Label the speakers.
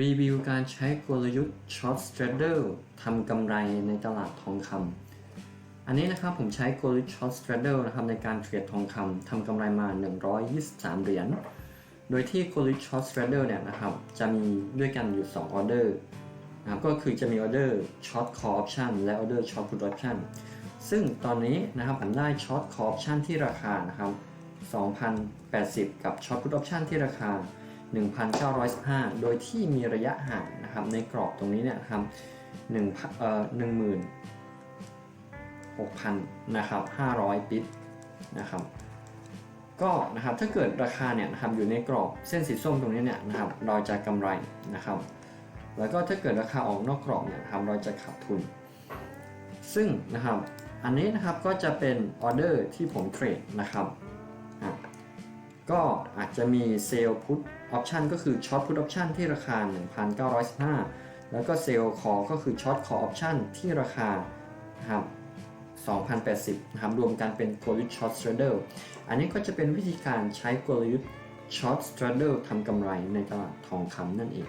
Speaker 1: รีวิวการใช้กลยุทธ์ Short Straddle ทำกำไรในตลาดทองคำอันนี้นะครับผมใช้กลยุทธ์ Short Straddle นะครับในการเทรดทองคำทำกำไรมา 123 เหรียญ โดยที่กลยุทธ์ Short Straddle เนี่ยนะครับจะมีด้วยกันอยู่ 2 ออเดอร์นะครับก็คือจะมีออเดอร์ Short Call Option และออเดอร์ Short Put Option ซึ่งตอนนี้นะครับผมได้ Short Call Option ที่ราคานะครับ2,080 กับ Short Put Option ที่ราคา 1,915 โดยที่มีระยะห่างนะครับในกรอบตรงนี้เนี่ยนะครับ1เอ่อ16,000นะครับ500ปิปนะครับก็นะครับถ้าเกิดราคาเนี่ยนะครับอยู่ในกรอบเส้นสีส้มตรงนี้เนี่ยนะครับเราจะกำไรนะครับ แล้วก็ถ้าเกิดราคาออกนอกกรอบเนี่ยนะครับเราจะขาดทุน ซึ่งนะครับอันนี้นะครับก็จะเป็นออเดอร์ที่ผมเทรดนะครับ ก็อาจจะมีเซลล์พุทออปชันก็คือช็อตพุทออปชันที่ราคา 1,915 แล้วก็เซลล์คอก็คือช็อตคอออปชันที่ราคาครับ2,080นะครับรวมกันเป็นกลยุทธ์ช็อตสเตรเดิลอันนี้ก็จะเป็นวิธีการใช้กลยุทธ์ช็อตสเตรเดิลทำกำไรในตลาดทองคำนั่นเอง